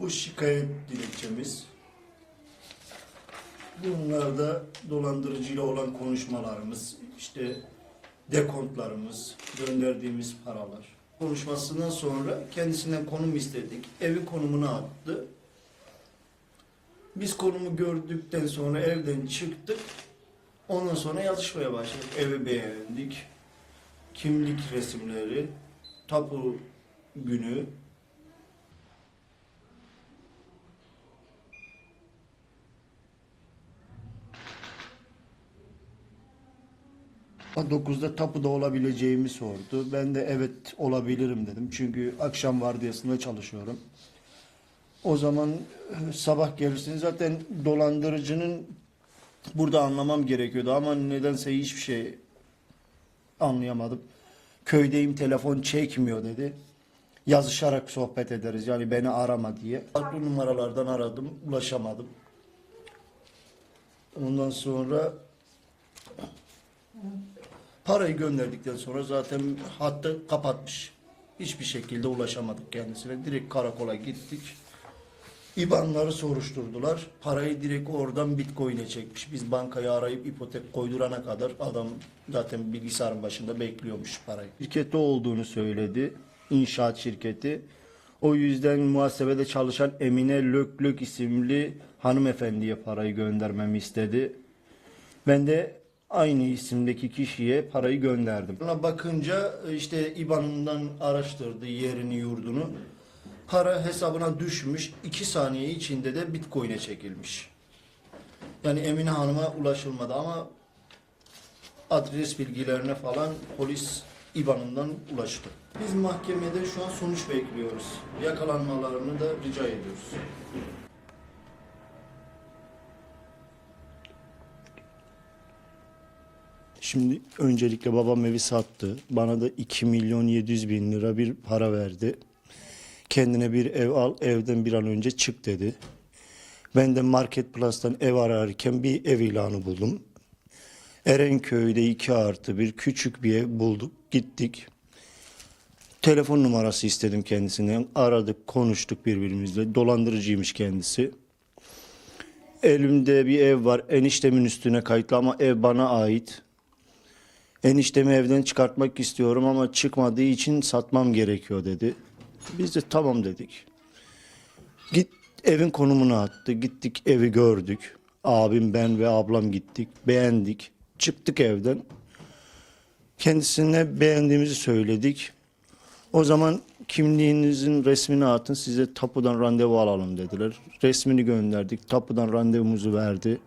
Bu şikayet dilekçemiz. Bunlar da dolandırıcıyla olan konuşmalarımız, işte dekontlarımız, gönderdiğimiz paralar. Konuşmasından sonra kendisinden konum istedik. Evi konumuna attı. Biz konumu gördükten sonra evden çıktık. Ondan sonra yazışmaya başladık. Evi beğendik. Kimlik resimleri, tapu günü, 9'da tapuda olabileceğimi sordu. Ben de evet olabilirim dedim. Çünkü akşam vardiyasında çalışıyorum. O zaman e, sabah gelirsiniz. Zaten dolandırıcının burada anlamam gerekiyordu ama nedense hiçbir şey anlayamadım. Köydeyim telefon çekmiyor dedi. Yazışarak sohbet ederiz yani beni arama diye. Farklı numaralardan aradım ulaşamadım. Ondan sonra parayı gönderdikten sonra zaten hattı kapatmış. Hiçbir şekilde ulaşamadık kendisine. Direkt karakola gittik. İbanları soruşturdular. Parayı direkt oradan Bitcoin'e çekmiş. Biz bankayı arayıp ipotek koydurana kadar adam zaten bilgisayarın başında bekliyormuş parayı. Şirketi olduğunu söyledi. İnşaat şirketi. O yüzden muhasebede çalışan Emine Löklök isimli hanımefendiye parayı göndermemi istedi. Ben de aynı isimdeki kişiye parayı gönderdim. Ona bakınca işte İBAN'ından araştırdı yerini yurdunu. Para hesabına düşmüş. 2 saniye içinde de Bitcoin'e çekilmiş. Yani Emine Hanım'a ulaşılmadı ama adres bilgilerine falan polis İBAN'ından ulaştı. Biz mahkemede şu an sonuç bekliyoruz. Yakalanmalarını da rica ediyoruz. Şimdi öncelikle babam evi sattı. Bana da 2 milyon 700 bin lira bir para verdi. Kendine bir ev al, evden bir an önce çık dedi. Ben de Market Plus'tan ev ararken bir ev ilanı buldum. Erenköy'de 2 artı bir küçük bir ev bulduk. Gittik. Telefon numarası istedim kendisinden. Aradık, konuştuk birbirimizle. Dolandırıcıymış kendisi. Elimde bir ev var. Eniştemin üstüne kayıtlı ama ev bana ait. Eniştemi evden çıkartmak istiyorum ama çıkmadığı için satmam gerekiyor dedi. Biz de tamam dedik. Git evin konumunu attı. Gittik evi gördük. Abim ben ve ablam gittik. Beğendik. Çıktık evden. Kendisine beğendiğimizi söyledik. O zaman kimliğinizin resmini atın size tapudan randevu alalım dediler. Resmini gönderdik. Tapudan randevumuzu verdi.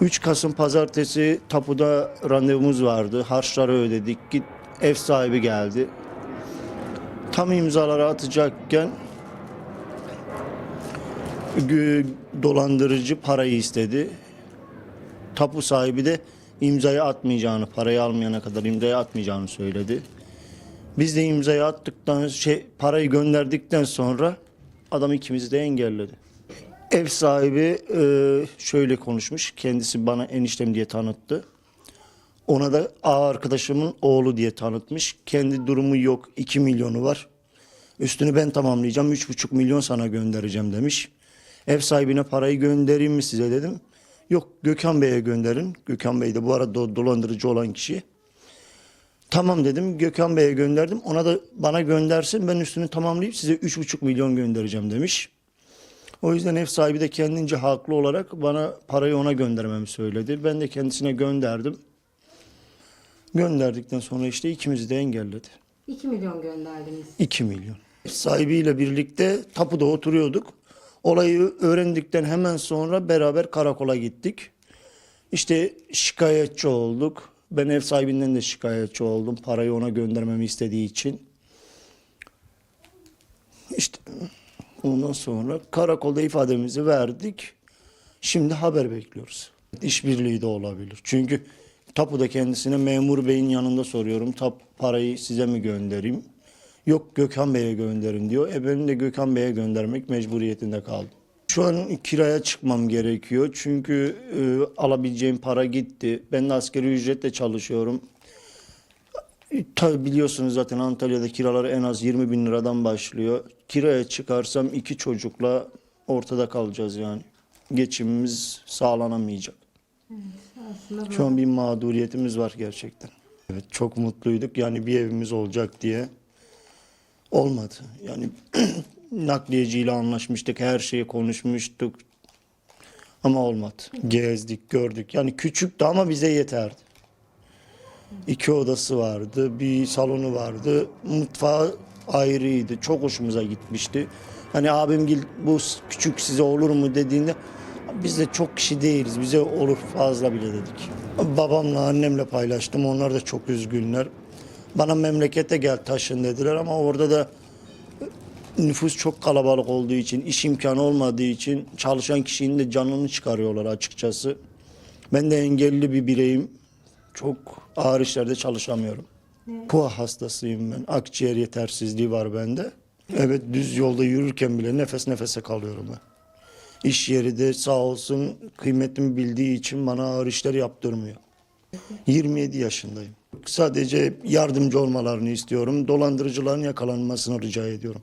3 Kasım pazartesi tapuda randevumuz vardı. Harçları ödedik. Git ev sahibi geldi. Tam imzaları atacakken dolandırıcı parayı istedi. Tapu sahibi de imzayı atmayacağını, parayı almayana kadar imzayı atmayacağını söyledi. Biz de imzayı attıktan şey parayı gönderdikten sonra adam ikimizi de engelledi. Ev sahibi e, şöyle konuşmuş. Kendisi bana eniştem diye tanıttı. Ona da A arkadaşımın oğlu diye tanıtmış. Kendi durumu yok. 2 milyonu var. Üstünü ben tamamlayacağım. 3,5 milyon sana göndereceğim demiş. Ev sahibine parayı göndereyim mi size dedim. Yok Gökhan Bey'e gönderin. Gökhan Bey de bu arada do- dolandırıcı olan kişi. Tamam dedim Gökhan Bey'e gönderdim. Ona da bana göndersin ben üstünü tamamlayıp size 3,5 milyon göndereceğim demiş. O yüzden ev sahibi de kendince haklı olarak bana parayı ona göndermemi söyledi. Ben de kendisine gönderdim. Gönderdikten sonra işte ikimizi de engelledi. 2 milyon gönderdiniz. 2 milyon. Ev sahibiyle birlikte tapuda oturuyorduk. Olayı öğrendikten hemen sonra beraber karakola gittik. İşte şikayetçi olduk. Ben ev sahibinden de şikayetçi oldum. Parayı ona göndermemi istediği için. İşte ondan sonra karakolda ifademizi verdik. Şimdi haber bekliyoruz. İşbirliği de olabilir. Çünkü tapuda kendisine memur beyin yanında soruyorum. Tap parayı size mi göndereyim? Yok Gökhan Bey'e gönderin diyor. E benim de Gökhan Bey'e göndermek mecburiyetinde kaldım. Şu an kiraya çıkmam gerekiyor. Çünkü e, alabileceğim para gitti. Ben de asgari ücretle çalışıyorum. Tabi biliyorsunuz zaten Antalya'da kiralar en az 20 bin liradan başlıyor. Kiraya çıkarsam iki çocukla ortada kalacağız yani. Geçimimiz sağlanamayacak. Şu an bir mağduriyetimiz var gerçekten. Evet çok mutluyduk yani bir evimiz olacak diye. Olmadı. Yani nakliyeciyle anlaşmıştık, her şeyi konuşmuştuk. Ama olmadı. Gezdik, gördük. Yani küçüktü ama bize yeterdi. İki odası vardı, bir salonu vardı. Mutfağı ayrıydı. Çok hoşumuza gitmişti. Hani abim gel- bu küçük size olur mu dediğinde biz de çok kişi değiliz. Bize olur fazla bile dedik. Babamla annemle paylaştım. Onlar da çok üzgünler. Bana memlekete gel taşın dediler ama orada da nüfus çok kalabalık olduğu için, iş imkanı olmadığı için çalışan kişinin de canını çıkarıyorlar açıkçası. Ben de engelli bir bireyim. Çok ağır işlerde çalışamıyorum. Puah hastasıyım ben. Akciğer yetersizliği var bende. Evet düz yolda yürürken bile nefes nefese kalıyorum ben. İş yeri de sağ olsun kıymetimi bildiği için bana ağır işler yaptırmıyor. 27 yaşındayım. Sadece yardımcı olmalarını istiyorum. Dolandırıcıların yakalanmasını rica ediyorum.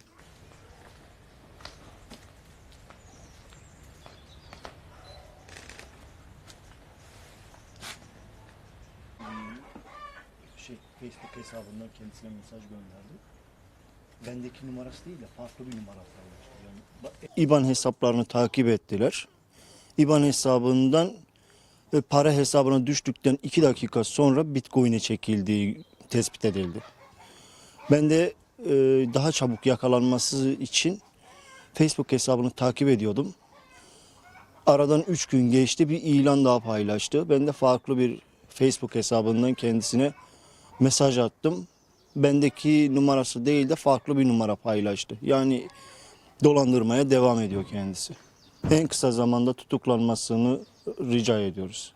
Şey, Facebook hesabından kendisine mesaj gönderdi. Bendeki numarası değil de farklı bir numara paylaştı. Yani İBAN hesaplarını takip ettiler. İBAN hesabından ve para hesabına düştükten iki dakika sonra Bitcoin'e çekildiği tespit edildi. Ben de e, daha çabuk yakalanması için Facebook hesabını takip ediyordum. Aradan üç gün geçti bir ilan daha paylaştı. Ben de farklı bir Facebook hesabından kendisine mesaj attım. Bendeki numarası değil de farklı bir numara paylaştı. Yani dolandırmaya devam ediyor kendisi. En kısa zamanda tutuklanmasını rica ediyoruz.